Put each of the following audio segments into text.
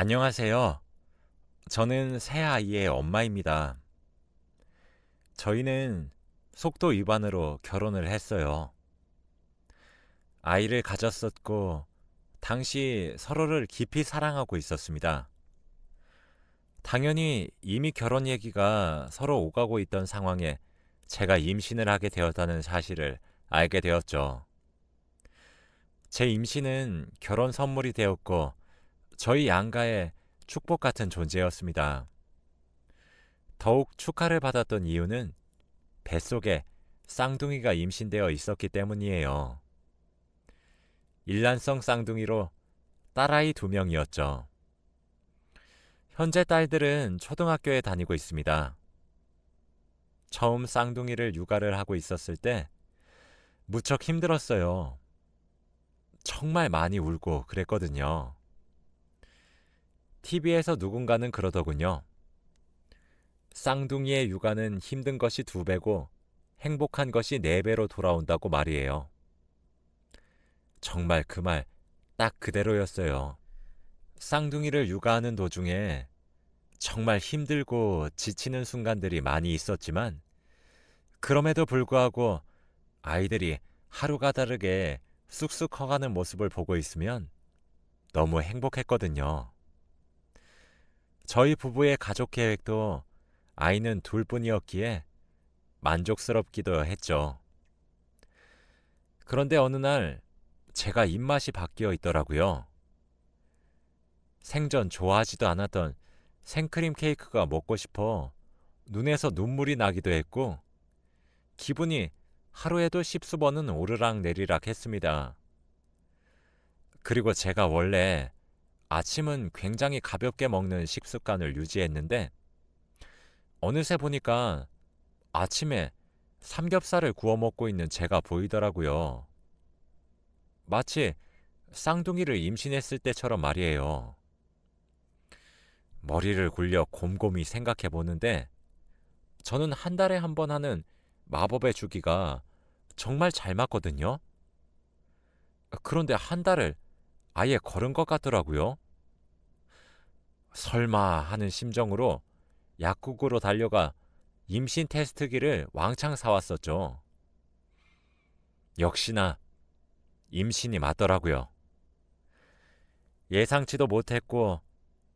안녕하세요. 저는 새 아이의 엄마입니다. 저희는 속도 위반으로 결혼을 했어요. 아이를 가졌었고, 당시 서로를 깊이 사랑하고 있었습니다. 당연히 이미 결혼 얘기가 서로 오가고 있던 상황에 제가 임신을 하게 되었다는 사실을 알게 되었죠. 제 임신은 결혼 선물이 되었고, 저희 양가의 축복 같은 존재였습니다. 더욱 축하를 받았던 이유는 뱃속에 쌍둥이가 임신되어 있었기 때문이에요. 일란성 쌍둥이로 딸아이 두 명이었죠. 현재 딸들은 초등학교에 다니고 있습니다. 처음 쌍둥이를 육아를 하고 있었을 때 무척 힘들었어요. 정말 많이 울고 그랬거든요. TV에서 누군가는 그러더군요. 쌍둥이의 육아는 힘든 것이 두 배고 행복한 것이 네 배로 돌아온다고 말이에요. 정말 그 말 딱 그대로였어요. 쌍둥이를 육아하는 도중에 정말 힘들고 지치는 순간들이 많이 있었지만 그럼에도 불구하고 아이들이 하루가 다르게 쑥쑥 커가는 모습을 보고 있으면 너무 행복했거든요. 저희 부부의 가족 계획도 아이는 둘뿐이었기에 만족스럽기도 했죠. 그런데 어느 날 제가 입맛이 바뀌어 있더라고요. 생전 좋아하지도 않았던 생크림 케이크가 먹고 싶어 눈에서 눈물이 나기도 했고 기분이 하루에도 십수 번은 오르락 내리락 했습니다. 그리고 제가 원래 아침은 굉장히 가볍게 먹는 식습관을 유지했는데 어느새 보니까 아침에 삼겹살을 구워 먹고 있는 제가 보이더라고요. 마치 쌍둥이를 임신했을 때처럼 말이에요. 머리를 굴려 곰곰이 생각해 보는데 저는 한 달에 한 번 하는 마법의 주기가 정말 잘 맞거든요. 그런데 한 달을 아예 걸은 것 같더라고요. 설마 하는 심정으로 약국으로 달려가 임신 테스트기를 왕창 사왔었죠. 역시나 임신이 맞더라고요. 예상치도 못했고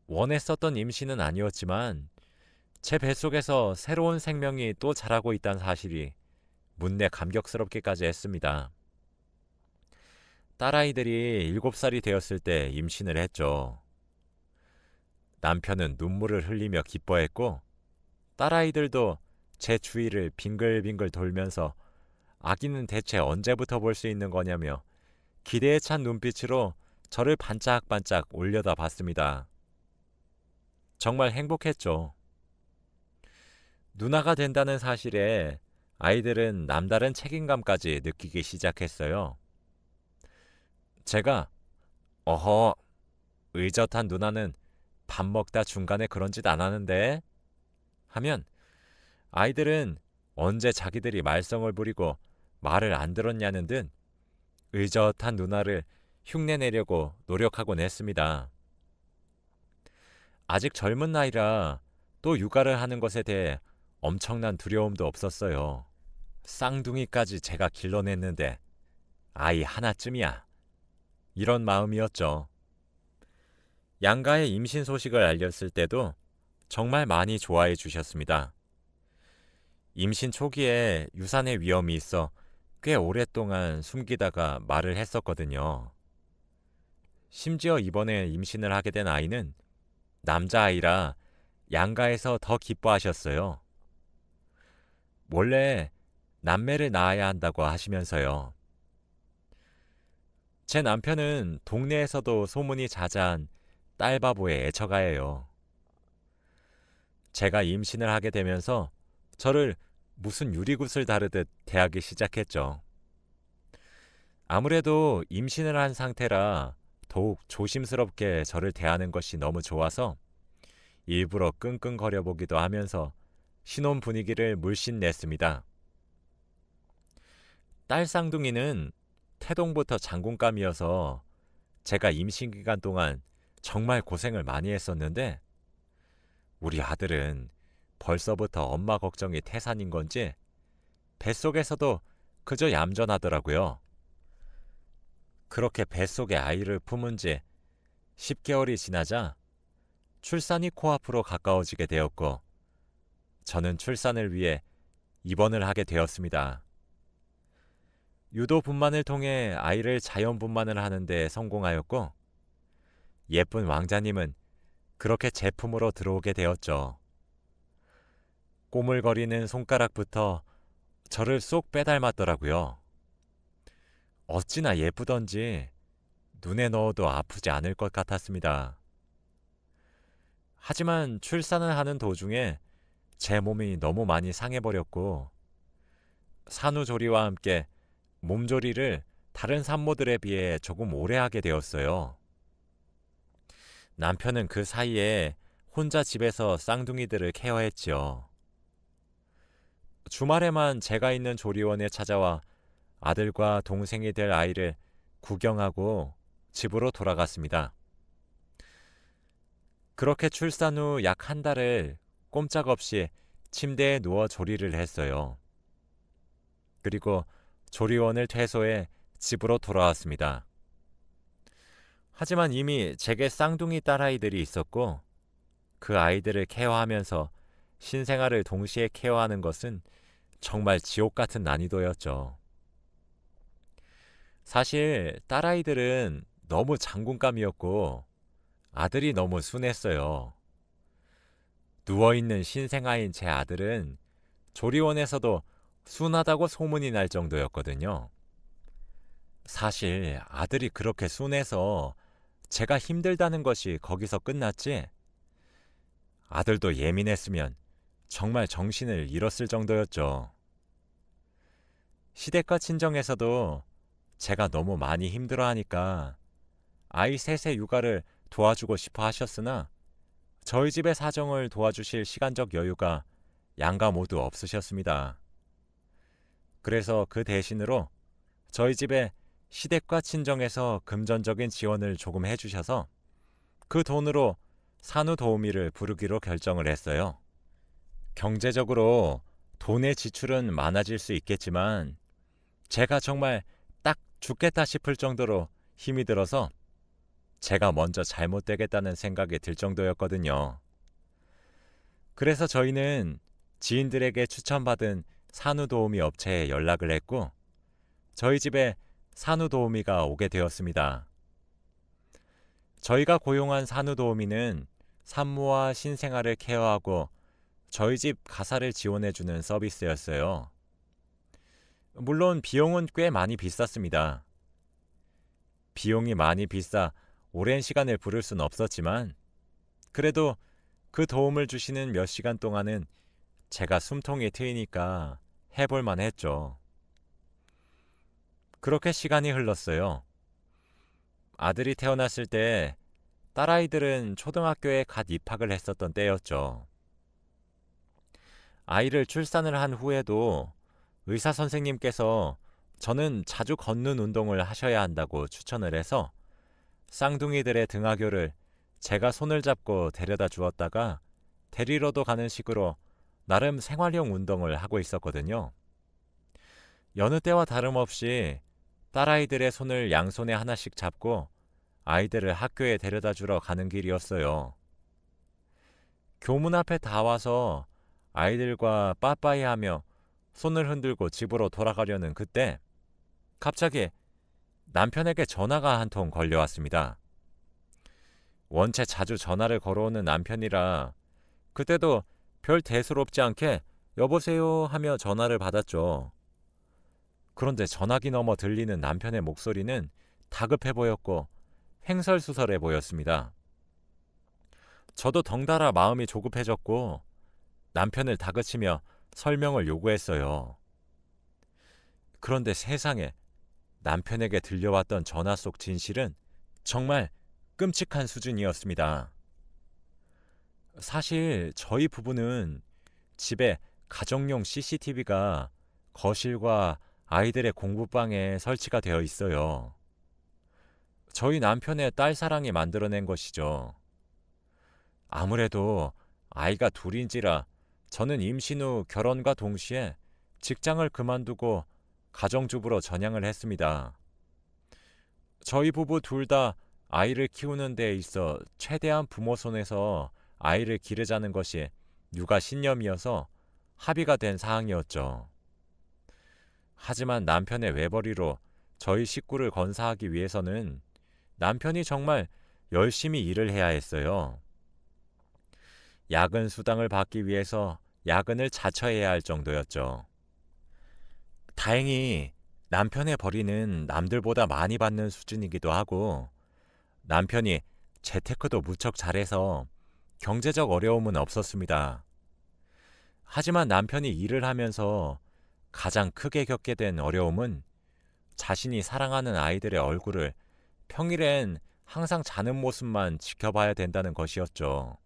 원했었던 임신은 아니었지만 제 뱃속에서 새로운 생명이 또 자라고 있다는 사실이 문내 감격스럽기까지 했습니다. 딸아이들이 7살이 되었을 때 임신을 했죠. 남편은 눈물을 흘리며 기뻐했고 딸아이들도 제 주위를 빙글빙글 돌면서 아기는 대체 언제부터 볼 수 있는 거냐며 기대에 찬 눈빛으로 저를 반짝반짝 올려다 봤습니다. 정말 행복했죠. 누나가 된다는 사실에 아이들은 남다른 책임감까지 느끼기 시작했어요. 제가 어허 의젓한 누나는 밥 먹다 중간에 그런 짓 안 하는데 하면 아이들은 언제 자기들이 말썽을 부리고 말을 안 들었냐는 듯 의젓한 누나를 흉내내려고 노력하곤 했습니다. 아직 젊은 나이라 또 육아를 하는 것에 대해 엄청난 두려움도 없었어요. 쌍둥이까지 제가 길러냈는데 아이 하나쯤이야. 이런 마음이었죠. 양가의 임신 소식을 알렸을 때도 정말 많이 좋아해 주셨습니다. 임신 초기에 유산의 위험이 있어 꽤 오랫동안 숨기다가 말을 했었거든요. 심지어 이번에 임신을 하게 된 아이는 남자아이라 양가에서 더 기뻐하셨어요. 원래 남매를 낳아야 한다고 하시면서요. 제 남편은 동네에서도 소문이 자자한 딸바보의 애처가예요. 제가 임신을 하게 되면서 저를 무슨 유리굿을 다루듯 대하기 시작했죠. 아무래도 임신을 한 상태라 더욱 조심스럽게 저를 대하는 것이 너무 좋아서 일부러 끙끙거려 보기도 하면서 신혼 분위기를 물씬 냈습니다. 딸 쌍둥이는 태동부터 장군감이어서 제가 임신 기간 동안 정말 고생을 많이 했었는데 우리 아들은 벌써부터 엄마 걱정이 태산인 건지 뱃속에서도 그저 얌전하더라고요. 그렇게 뱃속에 아이를 품은 지 10개월이 지나자 출산이 코앞으로 가까워지게 되었고 저는 출산을 위해 입원을 하게 되었습니다. 유도 분만을 통해 아이를 자연 분만을 하는데 성공하였고 예쁜 왕자님은 그렇게 제품으로 들어오게 되었죠. 꼬물거리는 손가락부터 저를 쏙 빼닮았더라고요. 어찌나 예쁘던지 눈에 넣어도 아프지 않을 것 같았습니다. 하지만 출산을 하는 도중에 제 몸이 너무 많이 상해버렸고 산후조리와 함께 몸조리를 다른 산모들에 비해 조금 오래 하게 되었어요. 남편은 그 사이에 혼자 집에서 쌍둥이들을 케어했지요. 주말에만 제가 있는 조리원에 찾아와 아들과 동생이 될 아이를 구경하고 집으로 돌아갔습니다. 그렇게 출산 후 약 한 달을 꼼짝없이 침대에 누워 조리를 했어요. 그리고 조리원을 퇴소해 집으로 돌아왔습니다. 하지만 이미 제게 쌍둥이 딸아이들이 있었고 그 아이들을 케어하면서 신생아를 동시에 케어하는 것은 정말 지옥 같은 난이도였죠. 사실 딸아이들은 너무 장군감이었고 아들이 너무 순했어요. 누워있는 신생아인 제 아들은 조리원에서도 순하다고 소문이 날 정도였거든요. 사실 아들이 그렇게 순해서 제가 힘들다는 것이 거기서 끝났지. 아들도 예민했으면 정말 정신을 잃었을 정도였죠. 시댁과 친정에서도 제가 너무 많이 힘들어 하니까 아이 셋의 육아를 도와주고 싶어 하셨으나 저희 집의 사정을 도와주실 시간적 여유가 양가 모두 없으셨습니다. 그래서 그 대신으로 저희 집에 시댁과 친정에서 금전적인 지원을 조금 해주셔서 그 돈으로 산후 도우미를 부르기로 결정을 했어요. 경제적으로 돈의 지출은 많아질 수 있겠지만 제가 정말 딱 죽겠다 싶을 정도로 힘이 들어서 제가 먼저 잘못되겠다는 생각이 들 정도였거든요. 그래서 저희는 지인들에게 추천받은 산후도우미 업체에 연락을 했고 저희 집에 산후도우미가 오게 되었습니다. 저희가 고용한 산후도우미는 산모와 신생아를 케어하고 저희 집 가사를 지원해주는 서비스였어요. 물론 비용은 꽤 많이 비쌌습니다. 비용이 많이 비싸 오랜 시간을 부를 순 없었지만 그래도 그 도움을 주시는 몇 시간 동안은 제가 숨통이 트이니까 해볼만 했죠. 그렇게 시간이 흘렀어요. 아들이 태어났을 때 딸아이들은 초등학교에 갓 입학을 했었던 때였죠. 아이를 출산을 한 후에도 의사 선생님께서 저는 자주 걷는 운동을 하셔야 한다고 추천을 해서 쌍둥이들의 등하교를 제가 손을 잡고 데려다 주었다가 데리러도 가는 식으로 나름 생활용 운동을 하고 있었거든요. 여느 때와 다름없이 딸아이들의 손을 양손에 하나씩 잡고 아이들을 학교에 데려다 주러 가는 길이었어요. 교문 앞에 다 와서 아이들과 빠빠이 하며 손을 흔들고 집으로 돌아가려는 그때 갑자기 남편에게 전화가 한 통 걸려왔습니다. 원체 자주 전화를 걸어오는 남편이라 그때도 별 대수롭지 않게 여보세요 하며 전화를 받았죠. 그런데 전화기 너머 들리는 남편의 목소리는 다급해 보였고 횡설수설해 보였습니다. 저도 덩달아 마음이 조급해졌고 남편을 다그치며 설명을 요구했어요. 그런데 세상에 남편에게 들려왔던 전화 속 진실은 정말 끔찍한 수준이었습니다. 사실 저희 부부는 집에 가정용 CCTV가 거실과 아이들의 공부방에 설치가 되어 있어요. 저희 남편의 딸 사랑이 만들어낸 것이죠. 아무래도 아이가 둘인지라 저는 임신 후 결혼과 동시에 직장을 그만두고 가정주부로 전향을 했습니다. 저희 부부 둘 다 아이를 키우는 데 있어 최대한 부모 손에서 아이를 기르자는 것이 육아 신념이어서 합의가 된 사항이었죠. 하지만 남편의 외벌이로 저희 식구를 건사하기 위해서는 남편이 정말 열심히 일을 해야 했어요. 야근 수당을 받기 위해서 야근을 자처해야 할 정도였죠. 다행히 남편의 벌이는 남들보다 많이 받는 수준이기도 하고 남편이 재테크도 무척 잘해서 경제적 어려움은 없었습니다. 하지만 남편이 일을 하면서 가장 크게 겪게 된 어려움은 자신이 사랑하는 아이들의 얼굴을 평일엔 항상 자는 모습만 지켜봐야 된다는 것이었죠.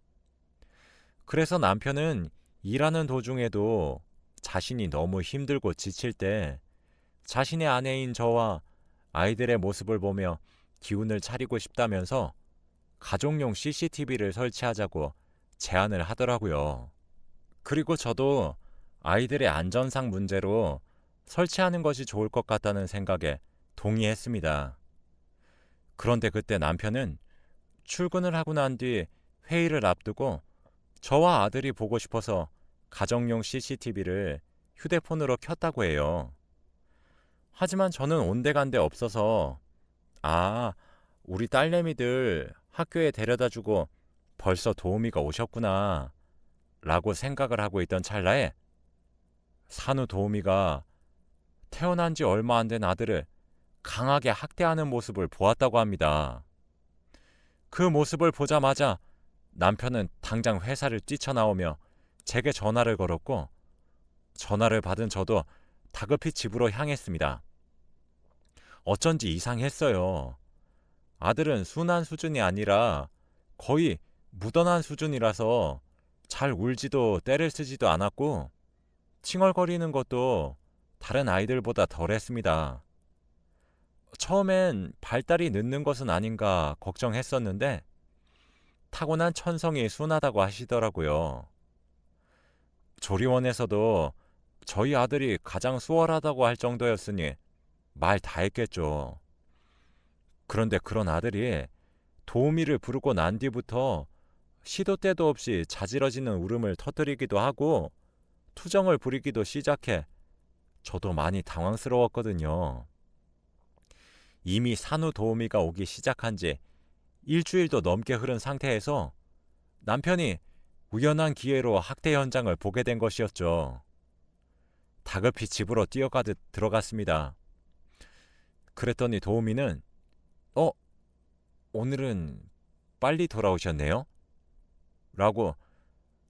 그래서 남편은 일하는 도중에도 자신이 너무 힘들고 지칠 때 자신의 아내인 저와 아이들의 모습을 보며 기운을 차리고 싶다면서 가족용 CCTV를 설치하자고 제안을 하더라고요. 그리고 저도 아이들의 안전상 문제로 설치하는 것이 좋을 것 같다는 생각에 동의했습니다. 그런데 그때 남편은 출근을 하고 난 뒤 회의를 앞두고 저와 아들이 보고 싶어서 가정용 CCTV를 휴대폰으로 켰다고 해요. 하지만 저는 온데간데 없어서 아, 우리 딸내미들 학교에 데려다 주고 벌써 도우미가 오셨구나. 라고 생각을 하고 있던 찰나에 산후 도우미가 태어난 지 얼마 안 된 아들을 강하게 학대하는 모습을 보았다고 합니다. 그 모습을 보자마자 남편은 당장 회사를 뛰쳐나오며 제게 전화를 걸었고 전화를 받은 저도 다급히 집으로 향했습니다. 어쩐지 이상했어요. 아들은 순한 수준이 아니라 거의 묻어난 수준이라서 잘 울지도 때를 쓰지도 않았고 칭얼거리는 것도 다른 아이들보다 덜 했습니다. 처음엔 발달이 늦는 것은 아닌가 걱정했었는데 타고난 천성이 순하다고 하시더라고요. 조리원에서도 저희 아들이 가장 수월하다고 할 정도였으니 말 다 했겠죠. 그런데 그런 아들이 도우미를 부르고 난 뒤부터 시도 때도 없이 자지러지는 울음을 터뜨리기도 하고 투정을 부리기도 시작해 저도 많이 당황스러웠거든요. 이미 산후 도우미가 오기 시작한 지 일주일도 넘게 흐른 상태에서 남편이 우연한 기회로 학대 현장을 보게 된 것이었죠. 다급히 집으로 뛰어가듯 들어갔습니다. 그랬더니 도우미는 어? 오늘은 빨리 돌아오셨네요? 라고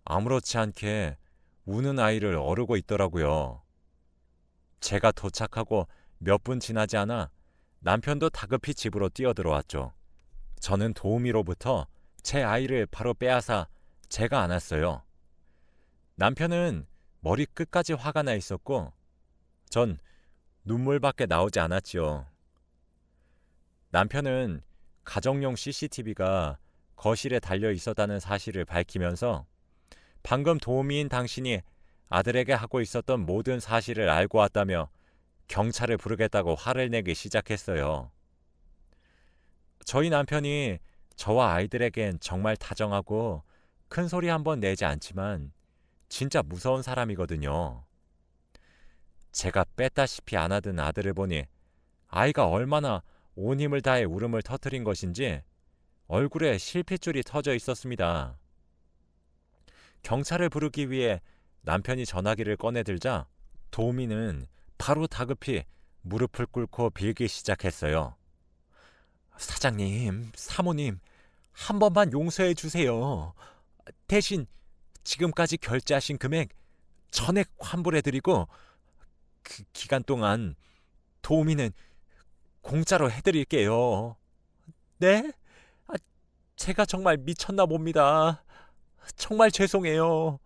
아무렇지 않게 우는 아이를 어르고 있더라고요. 제가 도착하고 몇 분 지나지 않아 남편도 다급히 집으로 뛰어들어왔죠. 저는 도우미로부터 제 아이를 바로 빼앗아 제가 안았어요. 남편은 머리 끝까지 화가 나 있었고, 전 눈물밖에 나오지 않았지요. 남편은 가정용 CCTV가 거실에 달려 있었다는 사실을 밝히면서 방금 도우미인 당신이 아들에게 하고 있었던 모든 사실을 알고 왔다며 경찰을 부르겠다고 화를 내기 시작했어요. 저희 남편이 저와 아이들에겐 정말 다정하고 큰 소리 한번 내지 않지만 진짜 무서운 사람이거든요. 제가 뺐다시피 안아든 아들을 보니 아이가 얼마나 온 힘을 다해 울음을 터뜨린 것인지 얼굴에 실핏줄이 터져 있었습니다. 경찰을 부르기 위해 남편이 전화기를 꺼내들자 도우미는 바로 다급히 무릎을 꿇고 빌기 시작했어요. 사장님, 사모님, 한 번만 용서해 주세요. 대신 지금까지 결제하신 금액 전액 환불해 드리고 그 기간 동안 도우미는 공짜로 해 드릴게요. 네? 아, 제가 정말 미쳤나 봅니다. 정말 죄송해요.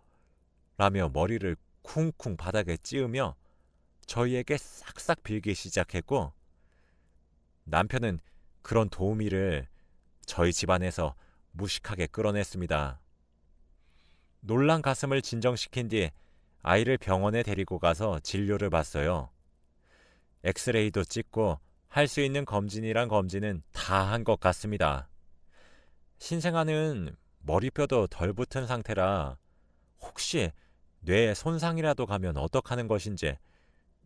라며 머리를 쿵쿵 바닥에 찌으며 저희에게 싹싹 빌기 시작했고 남편은 그런 도우미를 저희 집안에서 무식하게 끌어냈습니다. 놀란 가슴을 진정시킨 뒤 아이를 병원에 데리고 가서 진료를 받어요. 엑스레이도 찍고 할 수 있는 검진이란 검진은 다 한 것 같습니다. 신생아는 머리뼈도 덜 붙은 상태라 혹시 뇌에 손상이라도 가면 어떡하는 것인지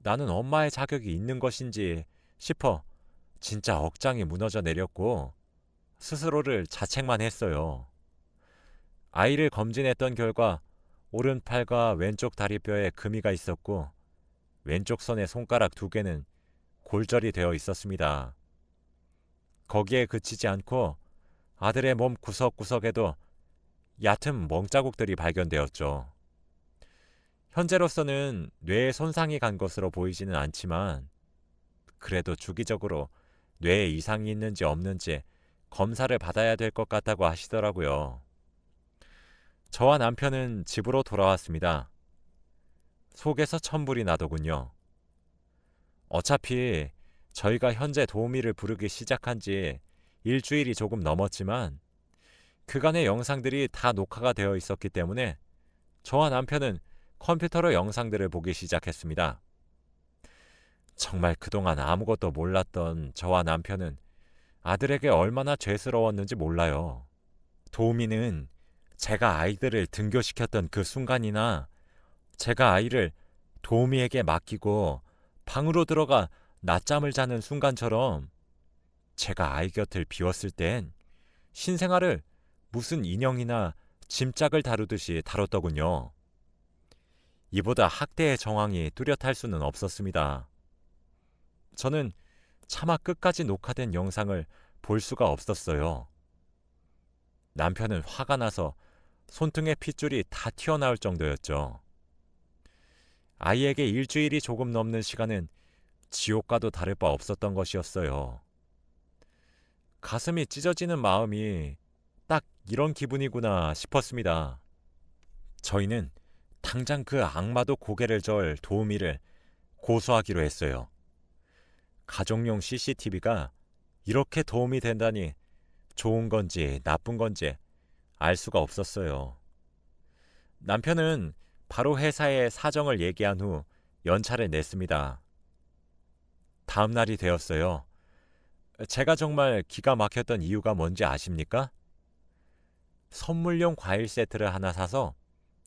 나는 엄마의 자격이 있는 것인지 싶어 진짜 억장이 무너져 내렸고 스스로를 자책만 했어요. 아이를 검진했던 결과 오른팔과 왼쪽 다리뼈에 금이가 있었고 왼쪽 손의 손가락 두 개는 골절이 되어 있었습니다. 거기에 그치지 않고 아들의 몸 구석구석에도 얕은 멍자국들이 발견되었죠. 현재로서는 뇌에 손상이 간 것으로 보이지는 않지만 그래도 주기적으로 뇌에 이상이 있는지 없는지 검사를 받아야 될 것 같다고 하시더라고요. 저와 남편은 집으로 돌아왔습니다. 속에서 천불이 나더군요. 어차피 저희가 현재 도우미를 부르기 시작한 지 일주일이 조금 넘었지만 그간의 영상들이 다 녹화가 되어 있었기 때문에 저와 남편은 컴퓨터로 영상들을 보기 시작했습니다. 정말 그동안 아무것도 몰랐던 저와 남편은 아들에게 얼마나 죄스러웠는지 몰라요. 도우미는 제가 아이들을 등교시켰던 그 순간이나 제가 아이를 도우미에게 맡기고 방으로 들어가 낮잠을 자는 순간처럼 제가 아이 곁을 비웠을 땐 신생아를 무슨 인형이나 짐짝을 다루듯이 다뤘더군요. 이보다 학대의 정황이 뚜렷할 수는 없었습니다. 저는 차마 끝까지 녹화된 영상을 볼 수가 없었어요. 남편은 화가 나서 손등에 핏줄이 다 튀어나올 정도였죠. 아이에게 일주일이 조금 넘는 시간은 지옥과도 다를 바 없었던 것이었어요. 가슴이 찢어지는 마음이 딱 이런 기분이구나 싶었습니다. 저희는 당장 그 악마도 고개를 절 도우미를 고소하기로 했어요. 가족용 CCTV가 이렇게 도움이 된다니 좋은 건지 나쁜 건지 알 수가 없었어요. 남편은 바로 회사에 사정을 얘기한 후 연차를 냈습니다. 다음 날이 되었어요. 제가 정말 기가 막혔던 이유가 뭔지 아십니까? 선물용 과일 세트를 하나 사서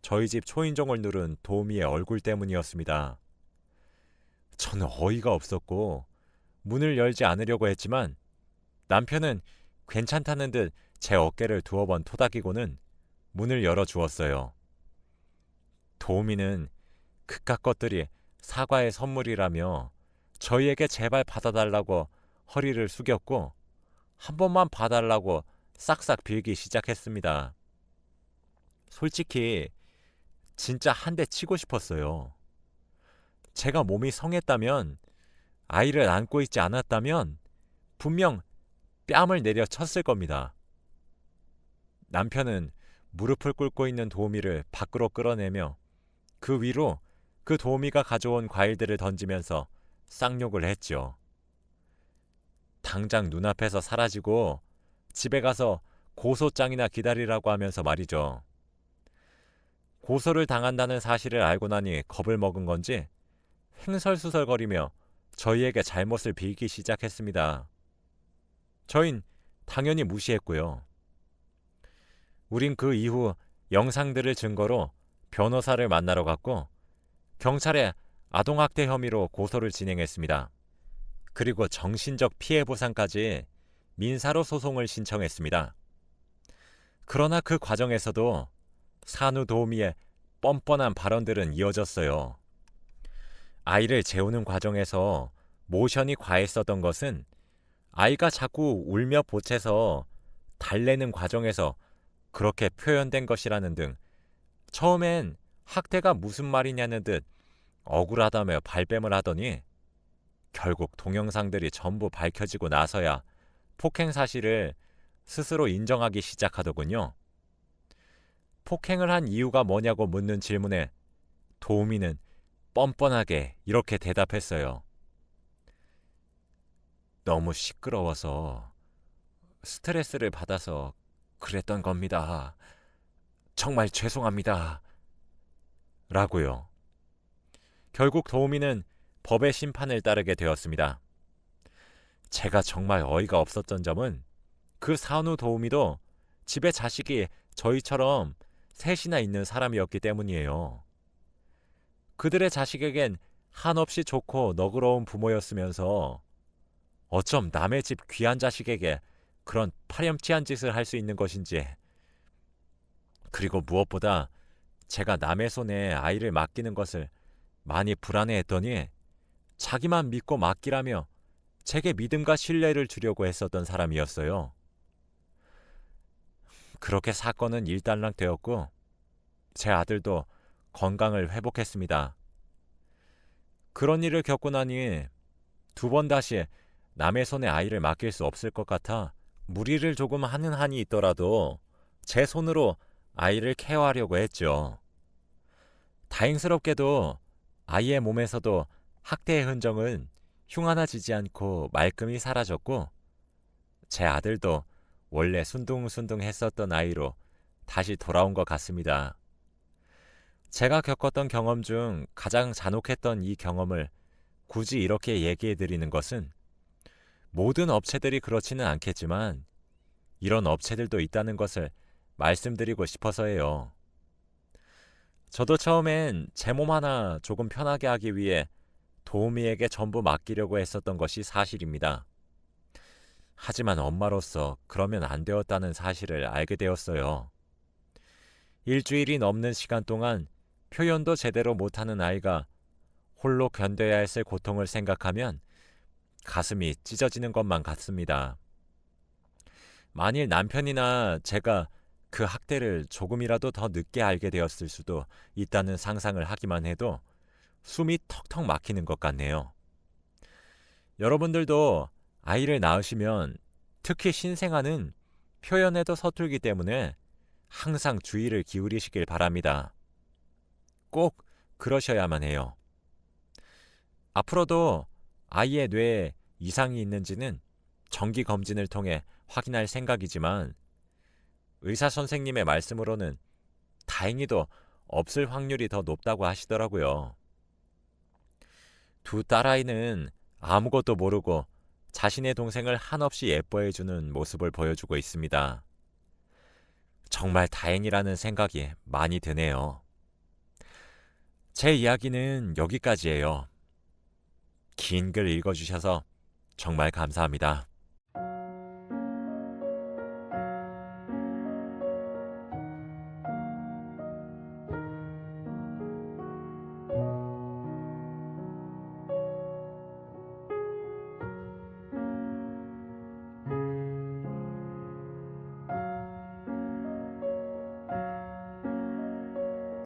저희 집 초인종을 누른 도우미의 얼굴 때문이었습니다. 저는 어이가 없었고 문을 열지 않으려고 했지만 남편은 괜찮다는 듯 제 어깨를 두어 번 토닥이고는 문을 열어 주었어요. 도우미는 그깟 것들이 사과의 선물이라며 저희에게 제발 받아달라고 허리를 숙였고 한 번만 봐달라고 싹싹 빌기 시작했습니다. 솔직히 진짜 한 대 치고 싶었어요. 제가 몸이 성했다면 아이를 안고 있지 않았다면 분명 뺨을 내려 쳤을 겁니다. 남편은 무릎을 꿇고 있는 도우미를 밖으로 끌어내며 그 위로 그 도우미가 가져온 과일들을 던지면서 쌍욕을 했죠. 당장 눈앞에서 사라지고 집에 가서 고소장이나 기다리라고 하면서 말이죠. 고소를 당한다는 사실을 알고 나니 겁을 먹은 건지 횡설수설거리며 저희에게 잘못을 빌기 시작했습니다. 저흰 당연히 무시했고요. 우린 그 이후 영상들을 증거로 변호사를 만나러 갔고 경찰에 아동학대 혐의로 고소를 진행했습니다. 그리고 정신적 피해 보상까지 민사로 소송을 신청했습니다. 그러나 그 과정에서도 산후 도우미의 뻔뻔한 발언들은 이어졌어요. 아이를 재우는 과정에서 모션이 과했었던 것은 아이가 자꾸 울며 보채서 달래는 과정에서 그렇게 표현된 것이라는 등 처음엔 학대가 무슨 말이냐는 듯 억울하다며 발뺌을 하더니 결국 동영상들이 전부 밝혀지고 나서야 폭행 사실을 스스로 인정하기 시작하더군요. 폭행을 한 이유가 뭐냐고 묻는 질문에 도우미는 뻔뻔하게 이렇게 대답했어요. 너무 시끄러워서 스트레스를 받아서 그랬던 겁니다. 정말 죄송합니다. 라고요. 결국 도우미는 법의 심판을 따르게 되었습니다. 제가 정말 어이가 없었던 점은 그 산후 도우미도 집에 자식이 저희처럼 셋이나 있는 사람이었기 때문이에요. 그들의 자식에겐 한없이 좋고 너그러운 부모였으면서 어쩜 남의 집 귀한 자식에게 그런 파렴치한 짓을 할 수 있는 것인지 그리고 무엇보다 제가 남의 손에 아이를 맡기는 것을 많이 불안해했더니 자기만 믿고 맡기라며 제게 믿음과 신뢰를 주려고 했었던 사람이었어요. 그렇게 사건은 일단락 되었고 제 아들도 건강을 회복했습니다. 그런 일을 겪고 나니 두 번 다시 남의 손에 아이를 맡길 수 없을 것 같아 무리를 조금 하는 한이 있더라도 제 손으로 아이를 케어하려고 했죠. 다행스럽게도 아이의 몸에서도 학대의 흔적은 흉 하나 지지 않고 말끔히 사라졌고 제 아들도 원래 순둥순둥 했었던 아이로 다시 돌아온 것 같습니다. 제가 겪었던 경험 중 가장 잔혹했던 이 경험을 굳이 이렇게 얘기해 드리는 것은 모든 업체들이 그렇지는 않겠지만 이런 업체들도 있다는 것을 말씀드리고 싶어서예요. 저도 처음엔 제 몸 하나 조금 편하게 하기 위해 도우미에게 전부 맡기려고 했었던 것이 사실입니다. 하지만 엄마로서 그러면 안 되었다는 사실을 알게 되었어요. 일주일이 넘는 시간 동안 표현도 제대로 못하는 아이가 홀로 견뎌야 했을 고통을 생각하면 가슴이 찢어지는 것만 같습니다. 만일 남편이나 제가 그 학대를 조금이라도 더 늦게 알게 되었을 수도 있다는 상상을 하기만 해도 숨이 턱턱 막히는 것 같네요. 여러분들도 아이를 낳으시면 특히 신생아는 표현에도 서툴기 때문에 항상 주의를 기울이시길 바랍니다. 꼭 그러셔야만 해요. 앞으로도 아이의 뇌에 이상이 있는지는 정기 검진을 통해 확인할 생각이지만 의사 선생님의 말씀으로는 다행히도 없을 확률이 더 높다고 하시더라고요. 두 딸아이는 아무것도 모르고 자신의 동생을 한없이 예뻐해주는 모습을 보여주고 있습니다. 정말 다행이라는 생각이 많이 드네요. 제 이야기는 여기까지예요. 긴 글 읽어주셔서 정말 감사합니다.